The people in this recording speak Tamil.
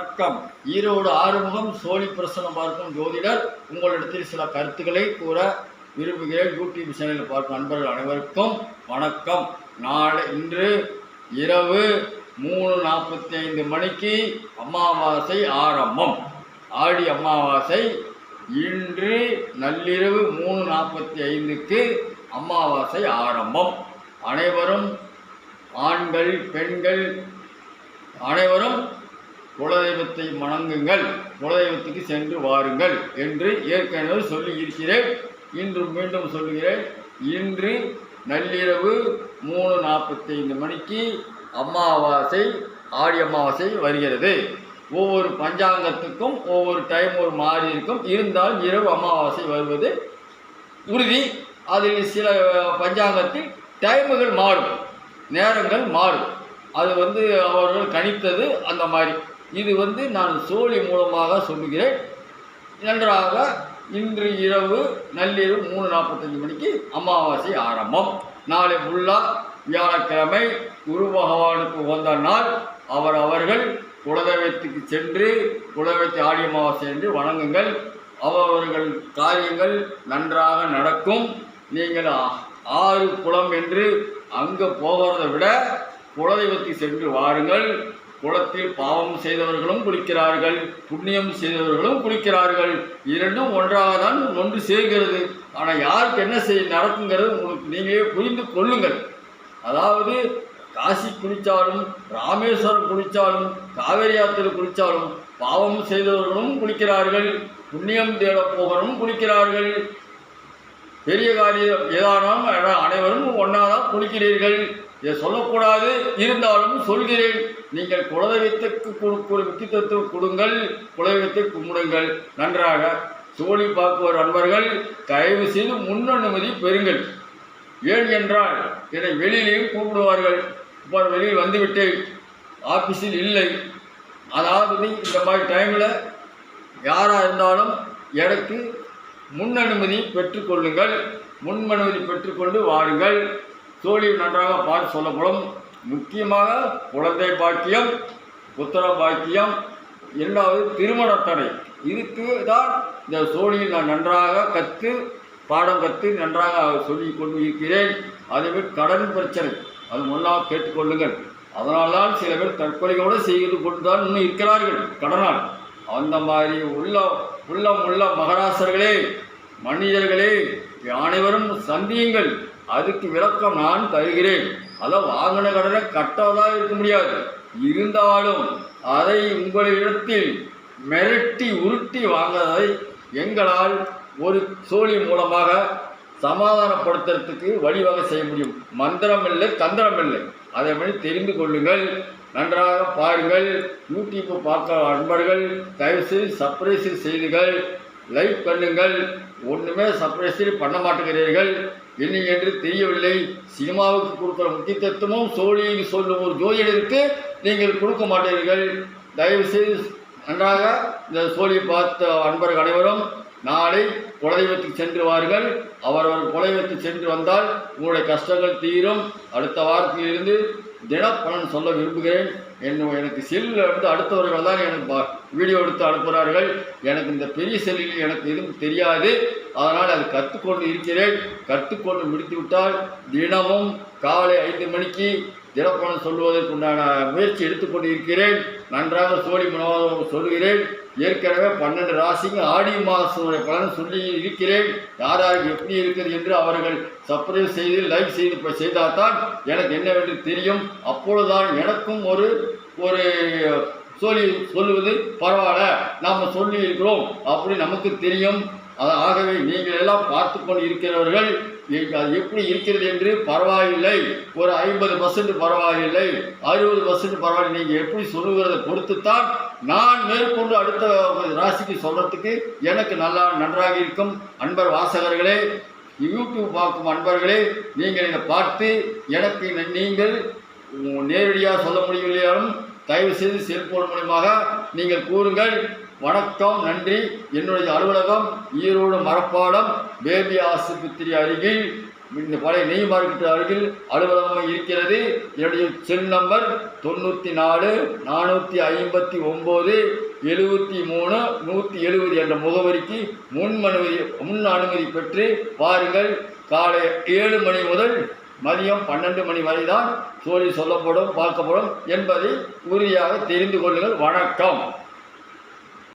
வணக்கம். ஈரோடு ஆறுமுகம் சோழி பிரசனம் பார்க்கும் ஜோதிடர் உங்களிடத்தில் சில கருத்துக்களை கூற விரும்புகிறேன். யூடியூப் சேனலில் பார்க்கும் நண்பர்கள் அனைவருக்கும் வணக்கம். நாளை இன்று இரவு மூணு நாற்பத்தி ஐந்து மணிக்கு அமாவாசை ஆரம்பம். ஆடி அமாவாசை. இன்று நள்ளிரவு மூணு நாற்பத்தி ஐந்துக்கு அமாவாசை ஆரம்பம். அனைவரும் ஆண்கள் பெண்கள் அனைவரும் குலதெய்வத்தை வணங்குங்கள் குலதெய்வத்துக்கு சென்று வாருங்கள் என்று ஏற்கனவே சொல்லியிருக்கிறேன். இன்று மீண்டும் சொல்லுகிறேன். இன்று நள்ளிரவு மூணு நாற்பத்தைந்து மணிக்கு அமாவாசை ஆடி அமாவாசை வருகிறது. ஒவ்வொரு பஞ்சாங்கத்துக்கும் ஒவ்வொரு டைம் ஒரு மாறி இருக்கும். இருந்தாலும் இரவு அமாவாசை வருவது உறுதி. அதில் சில பஞ்சாங்கத்தில் டைமுகள் மாறும் நேரங்கள் மாறும். அது வந்து அவர்கள் கணித்தது அந்த மாதிரி. இது வந்து நான் சோழி மூலமாக சொல்லுகிறேன். நன்றாக இன்று இரவு நள்ளிரவு மூணு நாற்பத்தஞ்சு மணிக்கு அமாவாசை ஆரம்பம். நாளை ஃபுல்லாக வியாழக்கிழமை குரு பகவானுக்கு உகந்த நாள். அவர் அவர்கள் குலதெய்வத்துக்கு சென்று குலதெய்வத்தை ஆடி அமாவாசை என்று வணங்குங்கள். அவர்கள் காரியங்கள் நன்றாக நடக்கும். நீங்கள் ஆறு குளம் என்று அங்கே போகிறத விட குலதெய்வத்துக்கு சென்று வாருங்கள். குளத்தில் பாவம் செய்தவர்களும் குளிக்கிறார்கள். புண்ணியம் செய்தவர்களும் குளிக்கிறார்கள். இரண்டும் ஒன்றாக தான் ஒன்று சேர்கிறது. ஆனால் யாருக்கு என்ன செய் நடக்குங்கிறது உங்களுக்கு நீங்களே புரிந்து கொள்ளுங்கள். அதாவது காசி குளித்தாலும் ராமேஸ்வரம் குளித்தாலும் காவேரி ஆற்றில் குளித்தாலும் பாவம் செய்தவர்களும் குளிக்கிறார்கள். புண்ணியம் தேட போகிறவரும் குளிக்கிறார்கள். பெரிய காரியம் ஏதானாலும் அன- அனைவரும் ஒன்றாதான் குளிக்கிறீர்கள். இதை சொல்லக்கூடாது. இருந்தாலும் சொல்கிறேன். நீங்கள் குலதெய்வத்துக்கு கொடுக்கிற முக்கியத்துவம் கொடுங்கள். குலதெய்வத்தை கும்பிடுங்கள். நன்றாக சோழி பார்க்குவோர் நண்பர்கள் தயவு செய்து முன்னனுமதி பெறுங்கள். ஏன் என்றால் என்னை வெளியிலேயும் கூப்பிடுவார்கள். இப்போ வெளியில் வந்துவிட்டேன் ஆஃபீஸில் இல்லை. அதாவது இந்த மாதிரி டைமில் யாராக இருந்தாலும் எனக்கு முன் அனுமதி பெற்றுக்கொள்ளுங்கள் முன் அனுமதி பெற்றுக்கொண்டு வாருங்கள். தோழி நன்றாக பார்த்து சொல்லப்படும். முக்கியமாக குழந்தை பாக்கியம் புத்திர பாக்கியம் இரண்டாவது திருமண தடை. இதுக்கு தான் இந்த சோழியில் நான் நன்றாக கற்று பாடம் கற்று நன்றாக சொல்லி கொண்டு இருக்கிறேன் அதுவே கடன் பிரச்சனை. அது முன்னால் கேட்டுக்கொள்ளுங்கள் அதனால்தான் சில பேர் தற்கொலையோடு செய்து கொண்டு தான் இன்னும் இருக்கிறார்கள். கடனால். அந்த மாதிரி உள்ள உள்ளம் உள்ள மகராசர்களே மனிதர்களே அனைவரும் சந்தியுங்கள். அதுக்கு விளக்கம் நான் தருகிறேன். அதை வாங்கின கடனை கட்டாதான் இருக்க முடியாது. இருந்தாலும் அதை உங்களிடத்தில் மிரட்டி உருட்டி வாங்குவதை எங்களால் ஒரு சோழி மூலமாக சமாதானப்படுத்துறதுக்கு வழிவகை செய்ய முடியும். மந்திரம் இல்லை தந்திரம் இல்லை அதை மாதிரி தெரிந்து கொள்ளுங்கள் நன்றாக பாருங்கள் யூடியூப்பை பார்க்க அன்பர்கள் தயவுசெய்து சர்ப்ரைஸ் செய்துகள். லைக் பண்ணுங்கள். ஒன்றுமே சர்ப்ரைஸ் பண்ண மாட்டேங்கிறீர்கள். என்ன என்று தெரியவில்லை. சினிமாவுக்கு கொடுக்குற முக்கியத்துவமும் சோழியை சொல்லும் ஒரு ஜோதிடருக்கு நீங்கள் கொடுக்க மாட்டீர்கள். தயவுசெய்து நன்றாக இந்த சோழியை பார்த்த அன்பர்கள் அனைவரும் நாளை குலதெய்வத்துக்கு சென்று வார்கள் அவரவர் குலதெய்வத்துக்கு சென்று வந்தால் உங்களுடைய கஷ்டங்கள் தீரும். அடுத்த வாரத்திலிருந்து தினப்பலன் சொல்ல விரும்புகிறேன். என் எனக்கு செல்லில் இருந்து அடுத்தவர்கள் தான் எனக்கு பா- வீடியோ எடுத்து அனுப்புகிறார்கள். எனக்கு இந்த பெரிய செல்லில் எனக்கு எதுவும் தெரியாது. அதனால் அது கற்றுக்கொண்டு இருக்கிறேன். கற்றுக்கொண்டு முடித்துவிட்டால் தினமும் காலை ஐந்து மணிக்கு தினப்படம் சொல்வதற்குண்டான முயற்சி எடுத்துக்கொண்டு இருக்கிறேன் நன்றாக சோழி மனோதம் சொல்கிறேன் ஏற்கனவே பன்னெண்டு ராசிக்கு ஆடி மாதத்துடைய பலன் சொல்லி இருக்கிறேன். யார் யாருக்கு எப்படி இருக்குது என்று அவர்கள் சப்ரைஸ் செய்து லைக் செய்து செய்தால்தான் எனக்கு என்னவென்று தெரியும். அப்பொழுதுதான் எனக்கும் ஒரு ஒரு சொல்லி சொல்லுவது பரவாயில்ல. நாம் சொல்லியிருக்கிறோம் அப்படி நமக்கு தெரியும். ஆகவே நீங்கள் எல்லாம் பார்த்து கொண்டு இருக்கிறவர்கள் அது எப்படி இருக்கிறது என்று பரவாயில்லை. ஒரு ஐம்பது பர்சன்ட் பரவாயில்லை. அறுபது பர்சன்ட் பரவாயில்லை. நீங்கள் எப்படி சொல்லுகிறத பொறுத்துத்தான் நான் மேற்கொண்டு அடுத்த ராசிக்கு சொல்கிறதுக்கு எனக்கு நல்லா நன்றாக இருக்கும். அன்பர் வாசகர்களே யூடியூப் பார்க்கும் அன்பர்களே நீங்கள் இதை பார்த்து எனக்கு நீங்கள் நேரடியாக சொல்ல முடியவில்லையாலும் தயவு செய்து செல்போன் மூலமாக நீங்கள் கூறுங்கள். வணக்கம் நன்றி. என்னுடைய அலுவலகம் ஈரோடு மரப்பாடம் பேபி ஆஸ்பத்திரி அருகில் இந்த பழைய நெய் மார்க்கெட் அருகில் அலுவலகம் இருக்கிறது. என்னுடைய செல் நம்பர் தொண்ணூற்றி நாலு நானூற்றி ஐம்பத்தி ஒம்பது எழுபத்தி மூணு நூற்றி எழுபது என்ற முகவரிக்கு முன் அனுமதி முன் அனுமதி பெற்று பாருங்கள் காலை ஏழு மணி முதல் மதியம் பன்னெண்டு மணி வரை தான் சோழி சொல்லப்படும் பார்க்கப்படும் என்பதை உறுதியாக தெரிந்து கொள்ளுங்கள். வணக்கம்.